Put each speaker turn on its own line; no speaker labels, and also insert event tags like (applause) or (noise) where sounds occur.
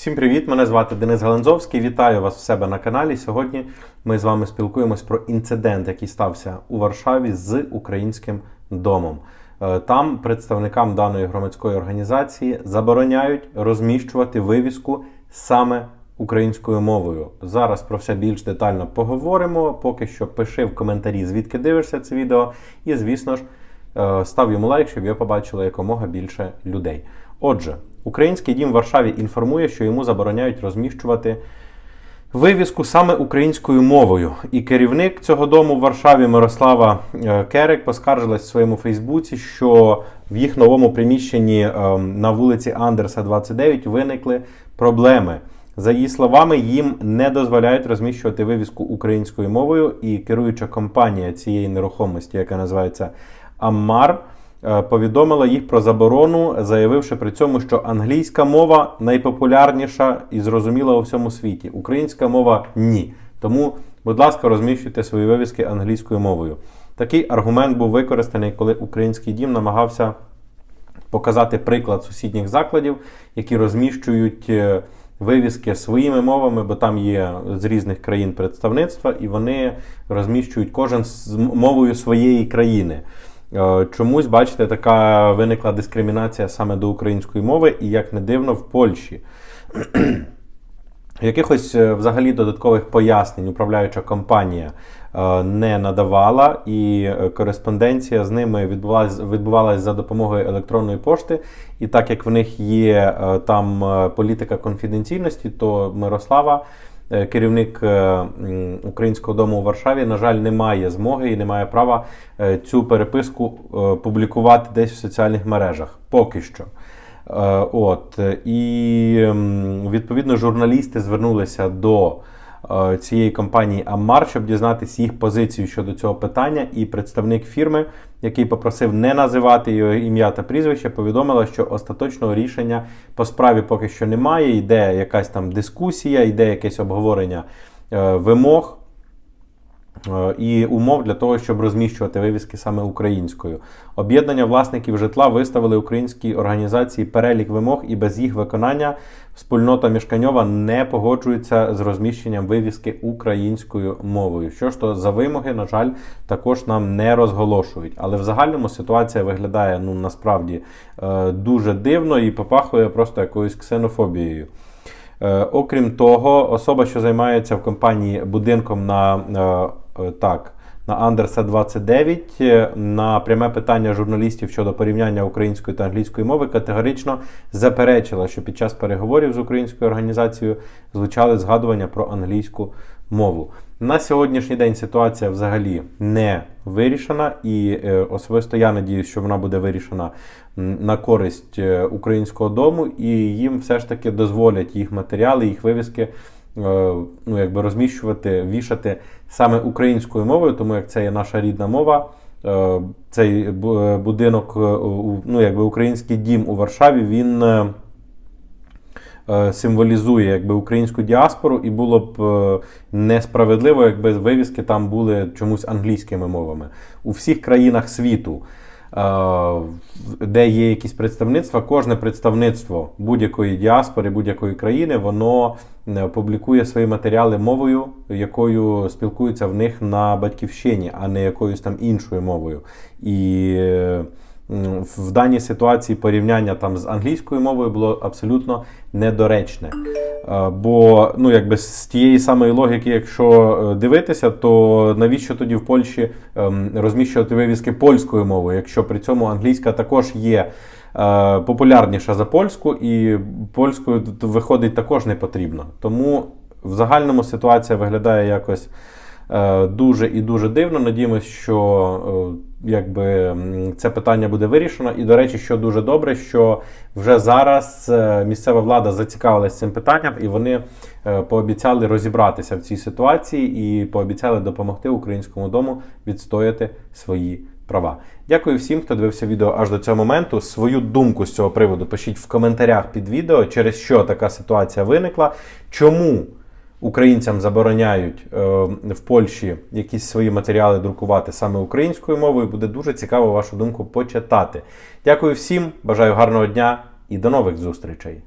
Всім привіт! Мене звати Денис Галанзовський. Вітаю вас в себе на каналі. Сьогодні ми з вами спілкуємось про інцидент, який стався у Варшаві з українським домом. Е, Там представникам даної громадської організації забороняють розміщувати вивіску саме українською мовою. Зараз про все більш детально поговоримо. Поки що пиши в коментарі, звідки дивишся це відео, і звісно ж. Е, Став йому лайк, щоб його побачило якомога більше людей. Отже, український дім в Варшаві інформує, що йому забороняють розміщувати вивіску саме українською мовою. І керівник цього дому в Варшаві Мирослава е, Керек поскаржилась в своєму Фейсбуці, що в їх новому приміщенні е, на вулиці Андерса 29 виникли проблеми. За її словами, їм не дозволяють розміщувати вивіску українською мовою, і керуюча компанія цієї нерухомості, яка називається Аммар, повідомила їх про заборону, заявивши при цьому, що англійська мова найпопулярніша і зрозуміла у всьому світі. Українська мова ні. Тому, будь ласка, розміщуйте свої вивіски англійською мовою. Такий аргумент був використаний, коли український дім намагався показати приклад сусідніх закладів, які розміщують е, вивіски своїми мовами, бо там є з різних країн представництва, і вони розміщують кожен з мовою своєї країни. Е, Чомусь, бачите, така виникла дискримінація саме до української мови, і як не дивно, в Польщі. (clears throat) Якихось е, взагалі додаткових пояснень управляюча компанія е, не надавала, і кореспонденція з ними відбувалась, відбувалась за допомогою електронної пошти. І так як в них є там політика конфіденційності, то Мирослава, керівник е, українського дому у Варшаві, на жаль, не має змоги і не має права е, цю переписку е, публікувати десь в соціальних мережах. Поки що. Е, От і відповідно журналісти звернулися до е, цієї компанії Аммар, щоб дізнатися їх позицію щодо цього питання. І представник фірми, який попросив не називати його ім'я та прізвище, повідомила, що остаточного рішення по справі поки що немає. Йде якась там дискусія, йде якесь обговорення е, вимог. Е, і умов для того, щоб розміщувати вивіски саме українською. Об'єднання власників житла виставили українській організації перелік вимог, і без їх виконання спільнота мішканьова не погоджується з розміщенням вивіски українською мовою. Що ж то за вимоги, на жаль, також нам не розголошують. Але в загальному ситуація виглядає ну насправді е, дуже дивно і попахує просто якоюсь ксенофобією. Е, Окрім того, особа, що займається в компанії будинком на е, е, так, на Андерса 29, е, на пряме питання журналістів щодо порівняння української та англійської мови, категорично заперечила, що під час переговорів з українською організацією звучали згадування про англійську мову. На сьогоднішній день ситуація взагалі не вирішена, і е, особисто я надіюсь, що вона буде вирішена на користь е, українського дому, і їм все ж таки дозволять їх матеріали, їх вивіски. е, Ну, якби розміщувати, вішати саме українською мовою, тому як це є наша рідна мова. Цей будинок, ну, якби український дім у Варшаві, він символізує якби українську діаспору, і було б е, несправедливо, якби вивіски там були чомусь англійськими мовами. У всіх країнах світу, е, де є якісь представництва, кожне представництво будь-якої діаспори, будь-якої країни, воно е, публікує свої матеріали мовою, якою спілкуються в них на батьківщині, а не якоюсь там іншою мовою. І е, в даній ситуації порівняння там з англійською мовою було абсолютно недоречне. Е, Бо ну, якби з тієї самої логіки, якщо е, дивитися, то навіщо тоді в Польщі ем, розміщувати вивіски польською мовою, якщо при цьому англійська також є е, популярніша за польську, і польською виходить також не потрібно. Тому в загальному ситуація виглядає якось дуже і дуже дивно. Надіємось, що е, якби це питання буде вирішено. І, до речі, що дуже добре, що вже зараз е, місцева влада зацікавилась цим питанням, і вони е, пообіцяли розібратися в цій ситуації і пообіцяли допомогти українському дому відстояти свої права. Дякую всім, хто дивився відео аж до цього моменту. Свою думку з цього приводу пишіть в коментарях під відео, через що така ситуація виникла. Чому українцям забороняють е, в Польщі якісь свої матеріали друкувати саме українською мовою? Буде дуже цікаво вашу думку почитати. Дякую всім, бажаю гарного дня і до нових зустрічей.